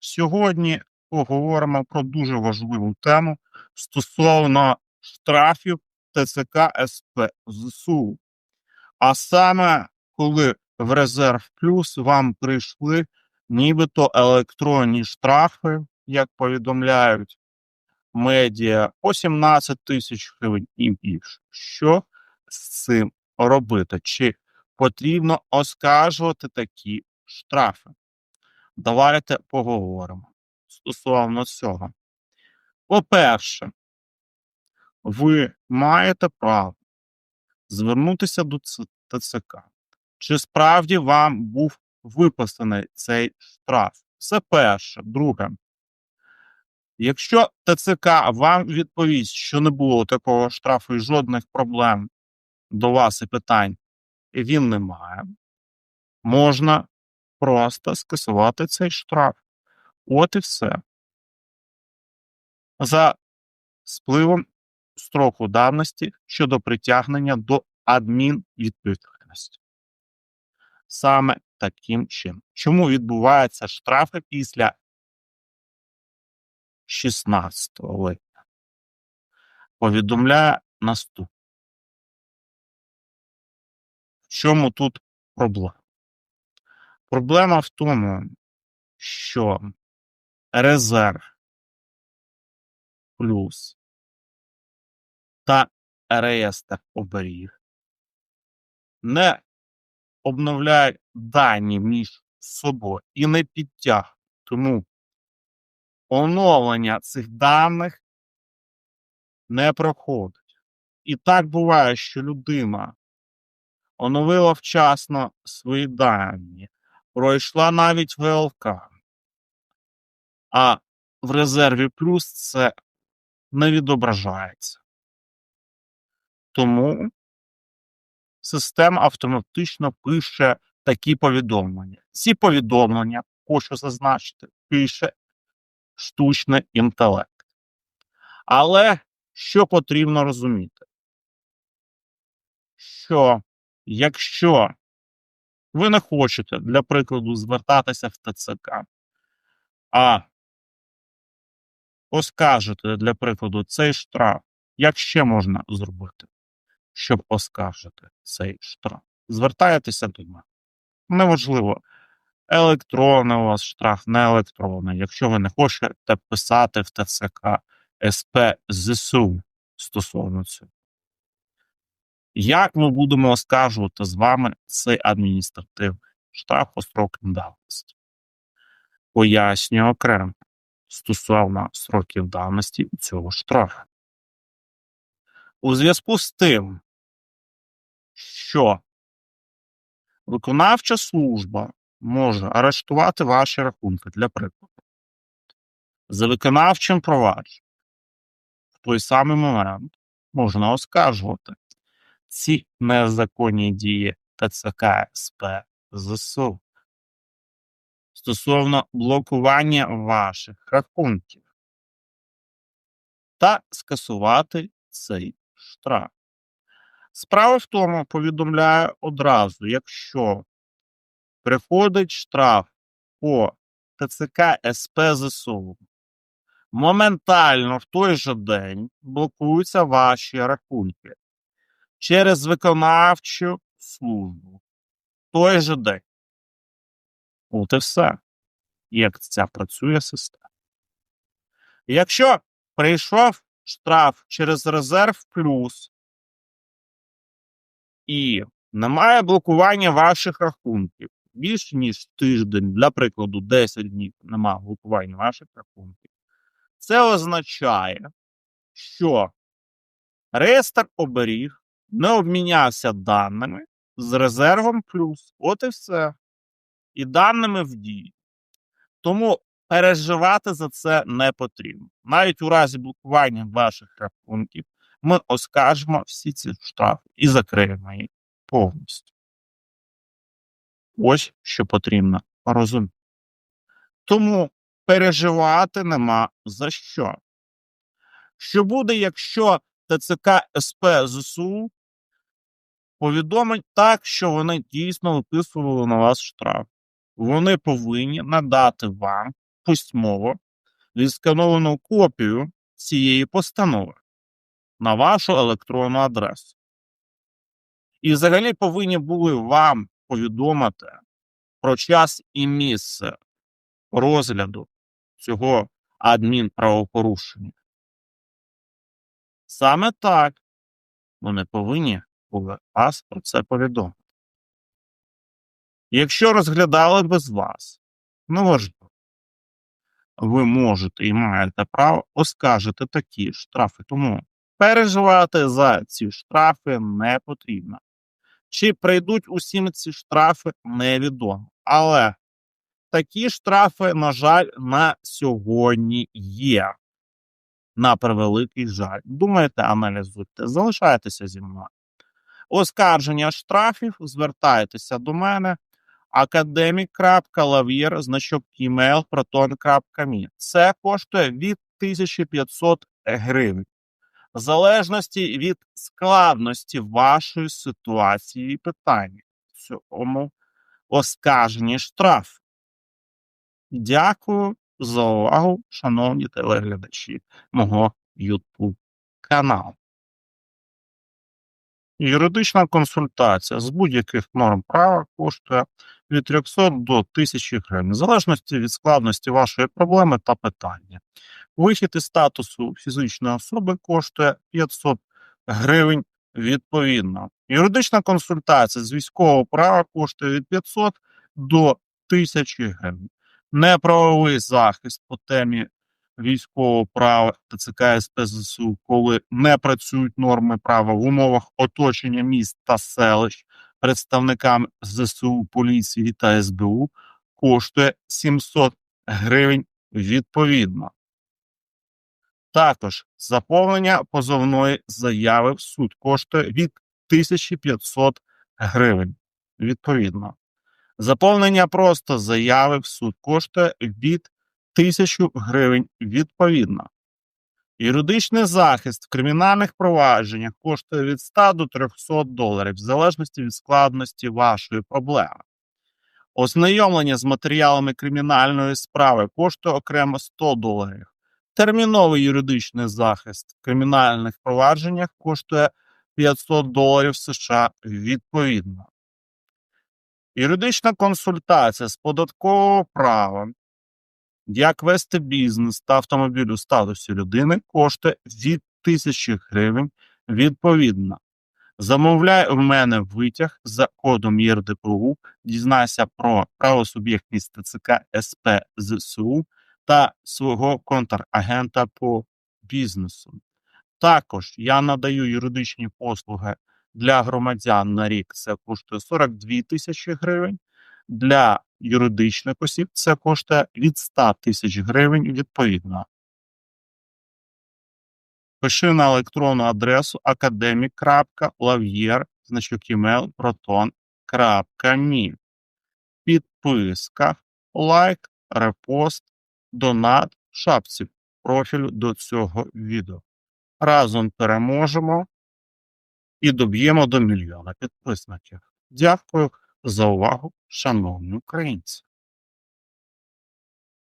Сьогодні поговоримо про дуже важливу тему стосовно штрафів ТЦК СП ЗСУ. А саме, коли в резерв плюс вам прийшли нібито електронні штрафи, як повідомляють медіа, по 17 тисяч гривень і більше. Що з цим робити? Чи потрібно оскаржувати такі штрафи? Давайте поговоримо стосовно цього. По-перше, ви маєте право звернутися до ТЦК. Чи справді вам був виписаний цей штраф? Це перше. Друге, якщо ТЦК вам відповість, що не було такого штрафу і жодних проблем до вас і питань і він не має, можна просто скасувати цей штраф. От і все. За спливом строку давності щодо притягнення до адмінвідповідальності. Саме таким чином. Чому відбуваються штрафи після 16 липня? Повідомляє наступне. В чому тут проблема? Проблема в тому, що резерв плюс та реєстр оберіг не обновляють дані між собою і не підтягують. Тому оновлення цих даних не проходить. І так буває, що людина оновила вчасно свої дані, пройшла навіть ВЛК, а в резерві плюс це не відображається. Тому система автоматично пише такі повідомлення. Ці повідомлення, хочу зазначити, пише штучний інтелект. Але що потрібно розуміти? Що якщо ви не хочете, для прикладу, звертатися в ТЦК, а оскаржити, для прикладу, цей штраф, як ще можна зробити, щоб оскаржити цей штраф? Звертаєтеся до мене. Неважливо, електронний у вас штраф, не електронний. Якщо ви не хочете писати в ТЦК СП ЗСУ стосовно цього. Як ми будемо оскаржувати з вами цей адміністративний штраф по строкам давності? Пояснюю окремо стосовно строків давності цього штрафу. У зв'язку з тим, що виконавча служба може арештувати ваші рахунки для прикладу за виконавчим провадженням в той самий момент можна оскаржувати ці незаконні дії ТЦК СП ЗСУ. Стосовно блокування ваших рахунків. Та скасувати цей штраф. Справа в тому, повідомляю одразу, якщо приходить штраф по ТЦК СП ЗСУ, моментально в той же день блокуються ваші рахунки через виконавчу службу. Той же день. От і все. Як ця працює система. Якщо прийшов штраф через резерв плюс і немає блокування ваших рахунків більш ніж тиждень, для прикладу, 10 днів немає блокування ваших рахунків, це означає, що реєстр оберіг не обмінявся даними з резервом плюс. От і все. І даними в дії. Тому переживати за це не потрібно. Навіть у разі блокування ваших рахунків ми оскаржимо всі ці штрафи і закриємо їх повністю. Ось що потрібно розуміти. Тому переживати нема за що. Що буде, якщо ТЦК СП ЗСУ повідомить так, що вони дійсно виписували на вас штраф? Вони повинні надати вам письмово відскановану копію цієї постанови на вашу електронну адресу. І взагалі повинні були вам повідомити про час і місце розгляду цього адмінправопорушення. Саме так вони повинні були вас про це повідомити. Якщо розглядали без вас, неважливо, ви можете і маєте право оскаржити такі штрафи. Тому переживати за ці штрафи не потрібно. Чи прийдуть усім ці штрафи, невідомо. Але такі штрафи, на жаль, на сьогодні є. На превеликий жаль. Думайте, аналізуйте, залишайтеся зі мною. Оскарження штрафів, звертайтеся до мене. Академік.лав'єр, значок email, proton.me. Це коштує від 1500 гривень. В залежності від складності вашої ситуації і питання в цьому оскарженні штраф. Дякую за увагу, шановні телеглядачі мого YouTube каналу. Юридична консультація з будь-яких норм права коштує від 300 до 1000 гривень, в залежності від складності вашої проблеми та питання. Вихід із статусу фізичної особи коштує 500 гривень відповідно. Юридична консультація з військового права коштує від 500 до 1000 гривень. Неправовий захист по темі військового права ТЦК СП ЗСУ, коли не працюють норми права в умовах оточення міст та селищ представниками ЗСУ, поліції та СБУ, коштує 700 гривень відповідно. Також заповнення позовної заяви в суд коштує від 1500 гривень відповідно. Заповнення просто заяви в суд коштує від 1000 гривень відповідно. Юридичний захист в кримінальних провадженнях коштує від 100 до 300 доларів, в залежності від складності вашої проблеми. Ознайомлення з матеріалами кримінальної справи коштує окремо 100 доларів. Терміновий юридичний захист в кримінальних провадженнях коштує 500 доларів США відповідно. Юридична консультація з податкового права, як вести бізнес та автомобіль у статусі людини коштує від 1000 гривень відповідно. Замовляй у мене витяг за кодом ЄРДПУ, дізнайся про правосуб'єктність ТЦК СП ЗСУ та свого контрагента по бізнесу. Також я надаю юридичні послуги для громадян на рік це коштує 42 тисячі гривень. Для юридичних осіб це коштує від 100 тисяч гривень відповідно. Пиши на електронну адресу academic.lavier, значок email, proton.me. Підписка, лайк, репост, донат, шапці профілю до цього відео. Разом переможемо і доб'ємо до мільйона підписників. Дякую за увагу, шановні українці.